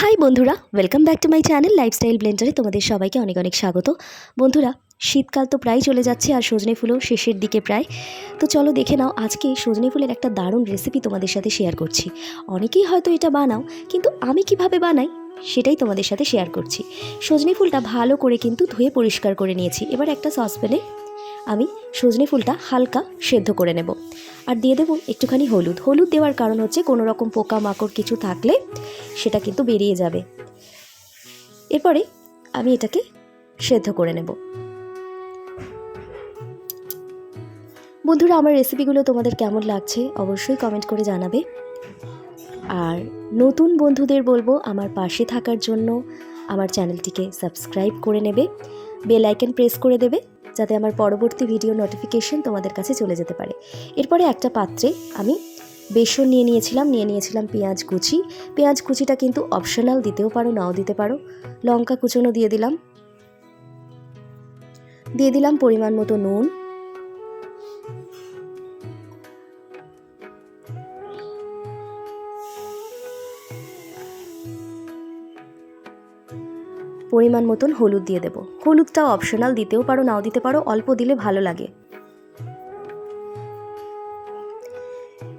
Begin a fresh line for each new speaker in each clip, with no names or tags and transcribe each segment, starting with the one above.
High বন্ধুরা। Welcome back to my channel lifestyle ব্লেন্ডারে তোমাদের সবাইকে অনেক অনেক স্বাগত। বন্ধুরা, শীতকাল তো প্রায় চলে যাচ্ছে আর সজনে ফুলও শেষের দিকে প্রায়। তো চলো দেখে নাও, আজকে সজনে ফুলের একটা দারুণ রেসিপি তোমাদের সাথে শেয়ার করছি। অনেকেই হয়তো এটা বানাও, কিন্তু আমি কীভাবে বানাই সেটাই তোমাদের সাথে শেয়ার করছি। সজনে ফুলটা ভালো করে কিন্তু ধুয়ে পরিষ্কার করে নিয়েছি। এবার একটা সসপ্যানে আমি সজনে ফুলটা হালকা সেদ্ধ করে নেব। আর দিয়ে দেবো একটুখানি হলুদ। হলুদ দেওয়ার কারণ হচ্ছে কোনো রকম পোকা মাকড় কিছু থাকলে সেটা কিন্তু বেরিয়ে যাবে। এরপরে আমি এটাকে সেদ্ধ করে নেব। বন্ধুরা, আমার রেসিপিগুলো তোমাদের কেমন লাগছে অবশ্যই কমেন্ট করে জানাবে। আর নতুন বন্ধুদের বলব, আমার পাশে থাকার জন্য আমার চ্যানেলটিকে সাবস্ক্রাইব করে নেবে বেল আইকন প্রেস করে দেবে। যাতে আমার পরবর্তী ভিডিও নোটিফিকেশন তোমাদের কাছে চলে যেতে পারে। এরপরে একটা পাত্রে আমি বেসন নিয়ে নিয়েছিলাম নিয়ে নিয়েছিলাম পেঁয়াজ কুচি। পেঁয়াজ কুচিটা কিন্তু অপশনাল দিতেও পারো, নাও দিতে পারো। লঙ্কা কুচনো দিয়ে দিলাম। দিয়ে দিলাম পরিমাণ মতো নুন। পরিমাণ মতন হলুদ দিয়ে দেবো। হলুদটাও অপশনাল দিতেও পারো, নাও দিতে পারো, অল্প দিলে ভালো লাগে।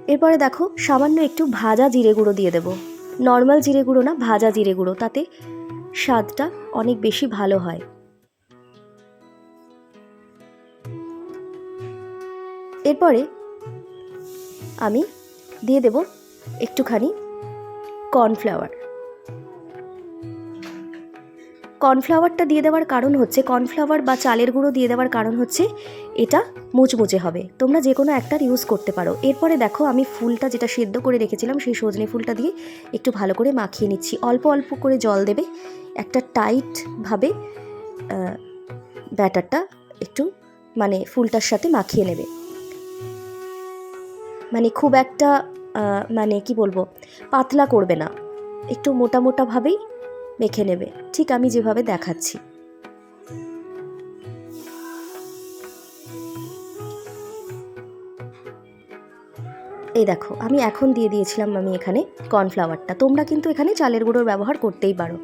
এরপরে দেখো, সামান্য একটু ভাজা জিরে গুঁড়ো দিয়ে দেবো। নর্মাল জিরে গুঁড়ো না, ভাজা জিরে গুঁড়ো, তাতে স্বাদটা অনেক বেশি ভালো হয়। এরপরে আমি দিয়ে দেব একটুখানি কর্নফ্লাওয়ার কর্নফ্লাওয়ারটা দিয়ে দেওয়ার কারণ হচ্ছে, কর্নফ্লাওয়ার বা চালের গুঁড়ো দিয়ে দেওয়ার কারণ হচ্ছে, এটা মুচমুচে হবে। তোমরা যে কোনো একটার ইউজ করতে পারো। এরপরে দেখো, আমি ফুলটা যেটা সেদ্ধ করে রেখেছিলাম, সেই সজনে ফুলটা দিয়ে একটু ভালো করে মাখিয়ে নিচ্ছি। অল্প অল্প করে জল দেবে। একটা টাইটভাবে ব্যাটারটা একটু মানে ফুলটার সাথে মাখিয়ে নেবে। মানে খুব একটা মানে কি বলব, পাতলা করবে না। একটু মোটা মোটাভাবেই মেখে নেবে। ঠিক আমি যেভাবে দেখাচ্ছি। এই দেখো, আমি এখন দিয়ে দিয়েছিলাম আমি এখানে কর্নফ্লাওয়ারটা। তোমরা কিন্তু এখানে চালের গুঁড়োর ব্যবহার করতেই পারো,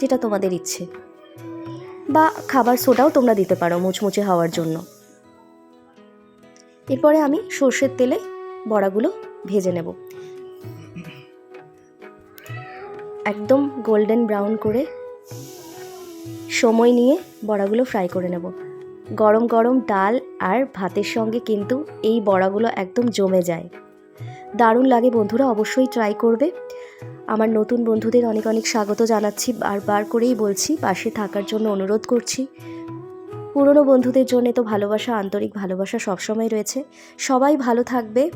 যেটা তোমাদের ইচ্ছে। বা খাবার সোডাও তোমরা দিতে পারো মুচমুচে হওয়ার জন্য। এরপরে আমি সর্ষের তেলে বড়াগুলো ভেজে নেব। একদম গোল্ডেন ব্রাউন করে সময় নিয়ে বড়াগুলো ফ্রাই করে নেব। গরম গরম ডাল আর ভাতের সঙ্গে কিন্তু এই বড়াগুলো একদম জমে যায়। দারুণ লাগে বন্ধুরা, অবশ্যই ট্রাই করবে। আমার নতুন বন্ধুদের অনেক অনেক স্বাগত জানাচ্ছি, বারবার করেই বলছি, পাশে থাকার জন্য অনুরোধ করছি। পুরনো বন্ধুদের জন্য তো ভালোবাসা, আন্তরিক ভালোবাসা সবসময় রয়েছে। সবাই ভালো থাকবে।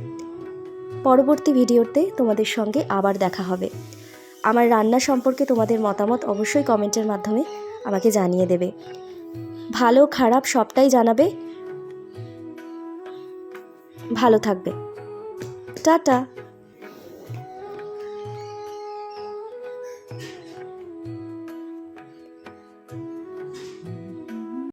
পরবর্তী ভিডিওতে তোমাদের সঙ্গে আবার দেখা হবে। আমার রান্না সম্পর্কে তোমাদের মতামত অবশ্যই কমেন্টের মাধ্যমে আমাকে জানিয়ে দেবে। ভালো, খারাপ সবটাই জানাবে। ভালো থাকবে। টাটা।